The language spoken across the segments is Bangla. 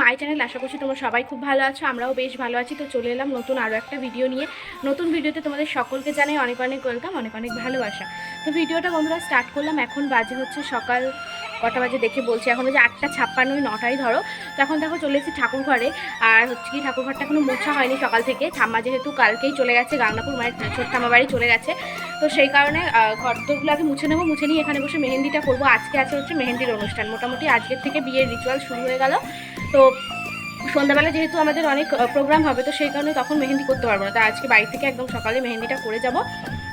মাই চ্যানেল আশা করছি তোমরা সবাই খুব ভালো আছো, আমরাও বেশ ভালো আছি। তো চলে এলাম নতুন আরও একটা ভিডিও নিয়ে। নতুন ভিডিওতে তোমাদের সকলকে জানাই অনেক অনেক ওয়েলকাম অনেক অনেক ভালোবাসা। তো ভিডিওটা বন্ধুরা স্টার্ট করলাম, এখন বাজে হচ্ছে সকাল কটা বাজে দেখে বলছি এখন যে আটটা ছাপ্পান্নই নটাই ধরো। তো এখন দেখো চলে এসেছি ঠাকুর ঘরে আর হচ্ছে কি ঠাকুর ঘরটা এখনও মোছা হয়নি সকাল থেকে। ঠাম্মা যেহেতু কালকেই চলে গেছে গাংনাপুর মায়ের ছোট ঠাম্মা বাড়ি চলে গেছে। তো সেই কারণে আহ, ঘর দোরগুলো আগে মুছে নেব মুছে নিয়ে এখানে বসে মেহেন্দিটা করব। আজকে আছে হচ্ছে মেহেন্দির অনুষ্ঠান। মোটামুটি আজকের থেকে বিয়ের রিচুয়াল শুরু হয়ে গেল। তো সন্ধ্যাবেলা যেহেতু আমাদের অনেক প্রোগ্রাম হবে তো সেই কারণে তখন মেহেন্দি করতে পারব না। তো আজকে বাড়ি থেকে একদম সকালে মেহেন্দিটা করে যাব।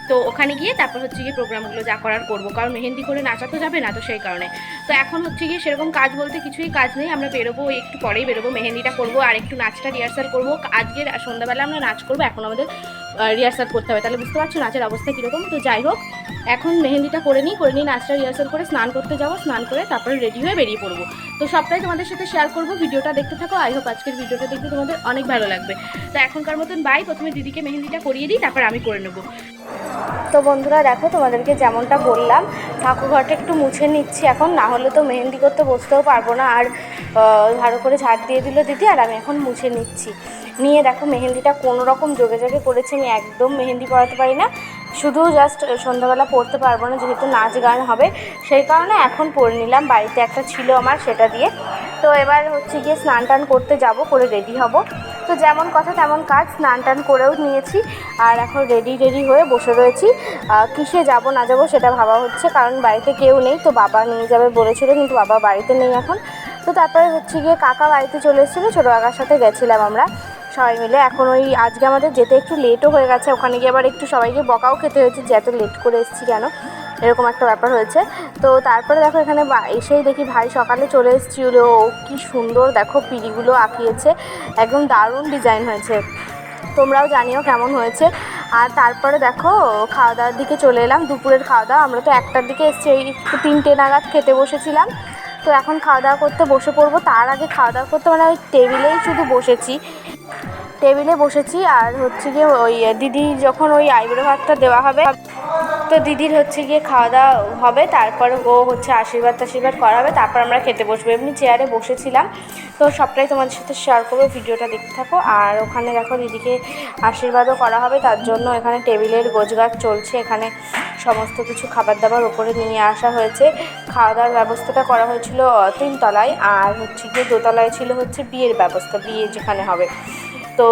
তো ওখানে গিয়ে তারপর হচ্ছে গিয়ে প্রোগ্রামগুলো যা করার করব। কারণ মেহেন্দি করে নাচা তো যাবে না তো সেই কারণে। তো এখন হচ্ছে গিয়ে সেরকম কাজ বলতে কিছুই কাজ নেই। আমরা বেরোবো, একটু পরেই বেরোবো মেহেন্দিটা করব আর একটু নাচটা রিহার্সাল করব। আজকের সন্ধ্যাবেলা আমরা নাচ করব, এখন আমাদের রিহার্সাল করতে হবে। তাহলে বুঝতে পারছ নাচের অবস্থা কীরকম? তো যাই হোক, এখন মেহেন্দিটা করে নিই করে নিই নাচটা রিহার্সাল করে স্নান করতে যাব। স্নান করে তারপরে রেডি হয়ে বেরিয়ে পড়ব। তো সবটাই তোমাদের সাথে শেয়ার করব। ভিডিওটা দেখতে থাকো। আই হোপ আজকের ভিডিওটা দেখতে তোমাদের অনেক ভালো লাগবে। তো এখনকার মতন বাই প্রথমে দিদিকে মেহেন্দিটা করিয়ে দিই, তারপর আমি করে নেব। তো বন্ধুরা দেখো, তোমাদেরকে যেমনটা বললাম, ঠাকুরঘরটা একটু মুছে নিচ্ছি এখন, না হলে তো মেহেন্দি করতে বসতেও পারব না। আর ভালো করে ঝাড় দিয়ে দিল দিদি, আর আমি এখন মুছে নিচ্ছি। নিয়ে দেখো, মেহেন্দিটা কোনো রকম যোগে যোগে করেছি, আমি একদম মেহেন্দি করাতে পারি না। শুধু জাস্ট সন্ধ্যাবেলা পড়তে পারব না, যেহেতু নাচ গান হবে, সেই কারণে এখন পরে নিলাম। বাড়িতে একটা ছিল আমার, সেটা দিয়ে। তো এবার হচ্ছে গিয়ে স্নান টান করতে যাব, করে রেডি হব। তো যেমন কথা তেমন কাজ, স্নান টান করেও নিয়েছি। আর এখন রেডি রেডি হয়ে বসে রয়েছি। কিসে যাব, না যাব সেটা ভাবা হচ্ছে, কারণ বাড়িতে কেউ নেই। তো বাবা নিয়ে যাবে বলেছিল, কিন্তু বাবা বাড়িতে নেই এখন। তো তারপরে হচ্ছে গিয়ে কাকা বাড়িতে চলে এসেছিল, ছোটো কাকার সাথে গেছিলাম আমরা। সবাই মিলে। এখন ওই আজকে আমাদের যেতে একটু লেটও হয়ে গেছে, ওখানে গিয়ে আবার একটু সবাইকে বকাও খেতে হয়েছে, যে এত লেট করে এসেছি কেন? এরকম একটা ব্যাপার হয়েছে। তো তারপরে দেখো এখানে এসেই দেখি ভাই সকালে চলে এসেছিল ও কি সুন্দর দেখো পিড়িগুলো আঁকিয়েছে, একদম দারুণ ডিজাইন হয়েছে। তোমরাও জানিও কেমন হয়েছে। আর তারপরে দেখো খাওয়া দাওয়ার দিকে চলে এলাম, দুপুরের খাওয়া দাওয়া আমরা তো একটার দিকে এসেছি একটু তিনটে নাগাদ খেতে বসেছিলাম। তো এখন খাওয়া দাওয়া করতে বসে পড়ব। তার আগে খাওয়া দাওয়া করতে মানে ওই টেবিলেই শুধু বসেছি। টেবিলে বসেছি আর হচ্ছে গিয়ে ওই দিদি যখন ওই আইব্রো ভাতটা দেওয়া হবে তো দিদির হচ্ছে গিয়ে খাওয়া দাওয়া হবে, তারপর ও হচ্ছে আশীর্বাদ টাশীর্বাদ করা হবে তারপর আমরা খেতে বসবো। এমনি চেয়ারে বসেছিলাম, তো সবটাই তোমাদের সাথে শেয়ার করব, ভিডিওটা দেখতে থাকো। আর ওখানে দেখো দিদিকে আশীর্বাদও করা হবে, তার জন্য এখানে টেবিলের গোছগাছ চলছে, এখানে সমস্ত কিছু খাবার দাবার ওপরে নিয়ে আসা হয়েছে। খাওয়া দাওয়ার ব্যবস্থাটা করা হয়েছিল তিনতলায়, আর হচ্ছে গিয়ে দোতলায় ছিল হচ্ছে বিয়ের ব্যবস্থা, বিয়ে যেখানে হবে। তো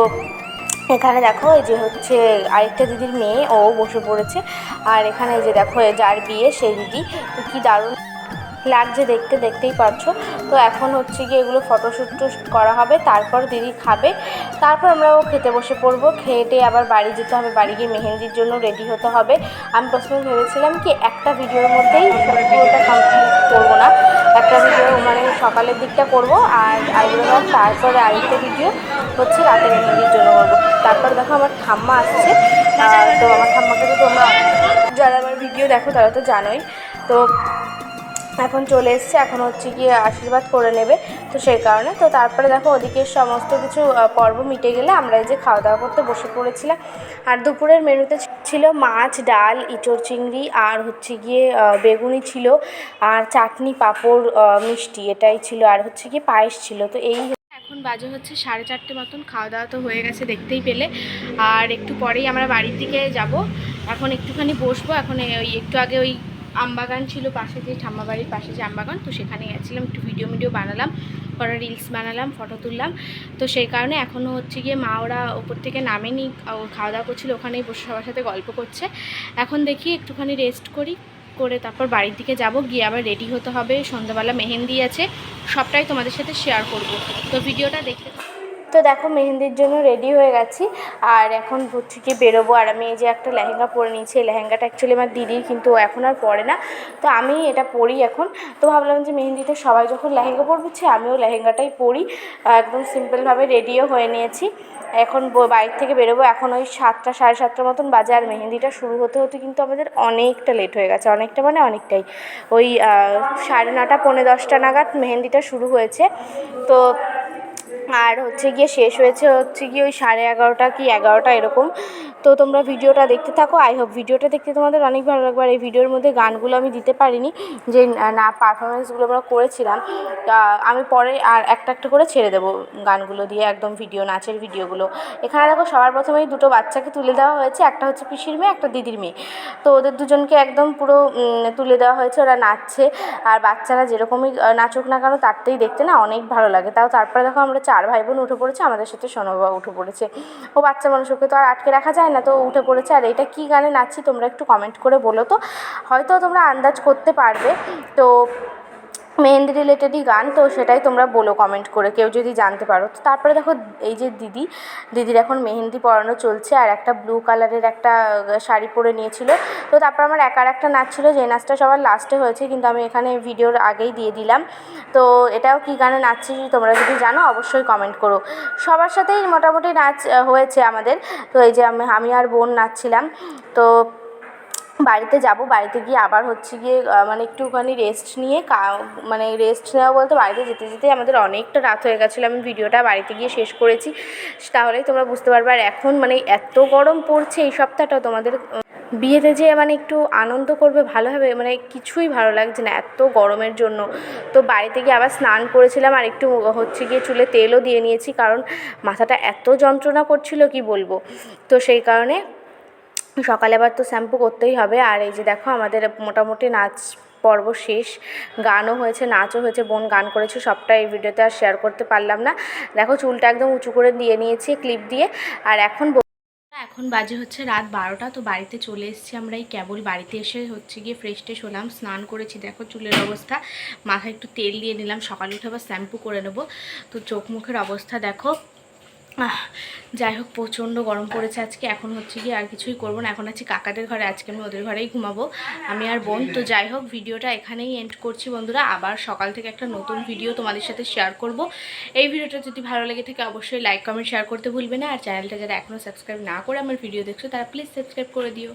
এখানে দেখো এই যে হচ্ছে আরেকটা দিদির মেয়ে, ও বসে পড়েছে। আর এখানে যে দেখো যার বিয়ে, সেই দিদি। তো কি দারুণ লাগছে দেখতে, দেখতেই পারছ তো এখন হচ্ছে গিয়ে এগুলো ফটোশ্যুট করা হবে, তারপর দিদি খাবে। তারপর আমরাও খেতে বসে পড়ব। খেয়ে আবার বাড়ি যেতে হবে, বাড়ি গিয়ে মেহেন্দির জন্য রেডি হতে হবে। আমি প্রথমে ভেবেছিলাম কি একটা ভিডিওর মধ্যেই পুরোটা কমপ্লিট করব না। একটা ভিডিও সকালের দিকটা করব আর আইব্রো তারপরে আরেকটা ভিডিও হচ্ছে রাতে মেহেন্দির জন্য করব। তারপর দেখো আমার ঠাম্মা আসছে। তো আমার ঠাম্মাকে তো তোমরা যারা আমার ভিডিও দেখো তারা তো জানোই। তো এখন চলে এসছে, এখন হচ্ছে গিয়ে আশীর্বাদ করে নেবে তো সেই কারণে। তো তারপরে দেখো ওদিকে সমস্ত কিছু পর্ব মিটে গেলে আমরা এই যে খাওয়া দাওয়া করতে বসে পড়েছিলাম। আর দুপুরের মেনুতে ছিল মাছ, ডাল, ইঁচড় চিংড়ি আর হচ্ছে গিয়ে বেগুনি ছিল আর চাটনি, পাঁপড় মিষ্টি এটাই ছিল আর হচ্ছে গিয়ে পায়েস ছিল। তো এই এখন বাজে হচ্ছে সাড়ে চারটে মতন খাওয়া দাওয়া তো হয়ে গেছে দেখতেই পেলে। আর একটু পরেই আমরা বাড়ির দিকে যাব। এখন একটুখানি বসবো, এখন ওই একটু আগে ওই আমবাগান ছিল পাশে যে ঠাম্মা বাড়ির পাশে যে আমবাগান, তো সেখানে গেছিলাম, একটু ভিডিও ভিডিও বানালাম পরে রিলস বানালাম ফটো তুললাম। তো সেই কারণে এখনও হচ্ছে গিয়ে মা ওরা ওপর থেকে নামেনি খাওয়া দাওয়া করছিল, ওখানেই বসে সবার সাথে গল্প করছে। এখন দেখি একটুখানি রেস্ট করি, করে তারপর বাড়ির দিকে যাব, গিয়ে আবার রেডি হতে হবে, সন্ধ্যাবেলা মেহেন্দি আছে, সবটাই তোমাদের সাথে শেয়ার করব। তো ভিডিওটা দেখতে তো দেখো মেহেন্দির জন্য রেডি হয়ে গেছি। আর এখন হচ্ছে থেকে বেরোবো। আর আমি এই যে একটা লেহেঙ্গা পরে নিয়েছি। এই লেহেঙ্গাটা অ্যাকচুয়ালি আমার দিদির, কিন্তু এখন আর পরে না। তো আমি এটা পরি এখন। তো ভাবলাম যে মেহেন্দিতে সবাই যখন লেহেঙ্গা পরছে আমিও লেহেঙ্গাটাই পরি। একদম সিম্পলভাবে রেডিও হয়ে নিয়েছি। এখন ব- বাড়ির থেকে বেরোবো। এখন ওই সাতটা, সাড়ে সাতটার মতন বাজে। আর মেহেন্দিটা শুরু হতে হতে কিন্তু আমাদের অনেকটা লেট হয়ে গেছে। অনেকটা মানে অনেকটাই। ওই সাড়ে নটা, পৌনে দশটা নাগাদ মেহেন্দিটা শুরু হয়েছে। তো আর হচ্ছে গিয়ে শেষ হয়েছে হচ্ছে গিয়ে ওই সাড়ে এগারোটা কি এগারোটা এরকম। তো তোমরা ভিডিওটা দেখতে থাকো। আই হোপ ভিডিওটা দেখতে তোমাদের অনেক ভালো লাগবে। আর এই ভিডিওর মধ্যে গানগুলো আমি দিতে পারিনি, যে না পারফরমেন্সগুলো আমরা করেছিলাম। আমি পরে আর একটা একটা করে ছেড়ে দেবো গানগুলো দিয়ে, একদম ভিডিও, নাচের ভিডিওগুলো। এখানে দেখো সবার প্রথমেই দুটো বাচ্চাকে তুলে দেওয়া হয়েছে। একটা হচ্ছে পিসির মেয়ে, একটা দিদির মেয়ে। তো ওদের দুজনকে একদম পুরো তুলে দেওয়া হয়েছে। ওরা নাচছে। আর বাচ্চারা যেরকমই নাচুক না কেন তারটাই দেখতে না অনেক ভালো লাগে। তাও তারপরে দেখো আমরা চার ভাই বোন উঠে পড়েছে, আমাদের সাথে সোনবাবা উঠে পড়েছে। ও বাচ্চা মানুষকে তো আর আটকে রাখা যায় না, তো উঠে পড়েছে। আর এটা কী গানে নাচছি তোমরা একটু কমেন্ট করে বলো তো। হয়তো তোমরা আন্দাজ করতে পারবে। তো মেহেন্দি রিলেটেডই গান, তো সেটাই তোমরা বলো কমেন্ট করে, কেউ যদি জানতে পারো। তো তারপরে দেখো, এই যে দিদি, দিদির এখন মেহেন্দি পরানো চলছে, আর একটা ব্লু কালারের একটা শাড়ি পরে নিয়েছিল। তো তারপর আমার একার একটা নাচ ছিল যে নাচটা সবার লাস্টে হয়েছে, কিন্তু আমি এখানে ভিডিওর আগেই দিয়ে দিলাম। তো এটাও কী গানে নাচছি, তোমরা যদি জানো, অবশ্যই কমেন্ট করো। সবার সাথেই মোটামুটি নাচ হয়েছে আমাদের। তো এই যে আমি আমি আর বোন নাচছিলাম। তো বাড়িতে যাব, বাড়িতে গিয়ে আবার হচ্ছে গিয়ে মানে একটুখানি রেস্ট নিয়ে কা- মানে রেস্ট নেওয়া বলতে বাড়িতে যেতে যেতে আমাদের অনেকটা রাত হয়ে গেছিল। আমি ভিডিওটা বাড়িতে গিয়ে শেষ করেছি। তাহলেই তোমরা বুঝতে পারবে। আর এখন মানে এত গরম পড়ছে এই সপ্তাহটা তোমাদের বিয়েতে যে মানে একটু আনন্দ করবে, ভালো হবে মানে কিছুই ভালো লাগছে না এত গরমের জন্য। তো বাড়িতে গিয়ে আবার স্নান করেছিলাম আর একটু হচ্ছে গিয়ে চুলে তেলও দিয়ে নিয়েছি, কারণ মাথাটা এত যন্ত্রণা করছিল কি বলব? তো সেই কারণে সকালে আবার তো শ্যাম্পু করতেই হবে। আর এই যে দেখো আমাদের মোটামুটি নাচ পর্ব শেষ। গানও হয়েছে, নাচও হয়েছে, বোন গান করেছে সবটা এই ভিডিওতে আর শেয়ার করতে পারলাম না। দেখো চুলটা একদম উঁচু করে দিয়ে নিয়েছি ক্লিপ দিয়ে। আর এখন এখন বাজে হচ্ছে রাত বারোটা, তো বাড়িতে চলে এসেছি আমরা এই কেবল। বাড়িতে এসে হচ্ছে গিয়ে ফ্রেশ ট্রেশ হলাম, স্নান করেছি, দেখো চুলের অবস্থা। মাথায় একটু তেল দিয়ে নিলাম, সকালে উঠে আবার শ্যাম্পু করে নেব। তো চোখ মুখের অবস্থা দেখো যাই হোক, প্রচণ্ড গরম পড়েছে আজকে। এখন হচ্ছে কি আর কিছুই করব না। এখন আছি কাকাদের ঘরে, আজকে আমি ওদের ঘরেই ঘুমাবো। আমি আর বোন, তো যাই হোক, ভিডিওটা এখানেই এন্ড করছি বন্ধুরা। আবার সকাল থেকে একটা নতুন ভিডিও তোমাদের সাথে শেয়ার করব। এই ভিডিওটা যদি ভালো লেগে থাকে, অবশ্যই লাইক কমেন্ট শেয়ার করতে ভুলবে না। আর চ্যানেলটা যারা এখনও সাবস্ক্রাইব না করে আমার ভিডিও দেখছ, তারা প্লিজ সাবস্ক্রাইব করে দিও।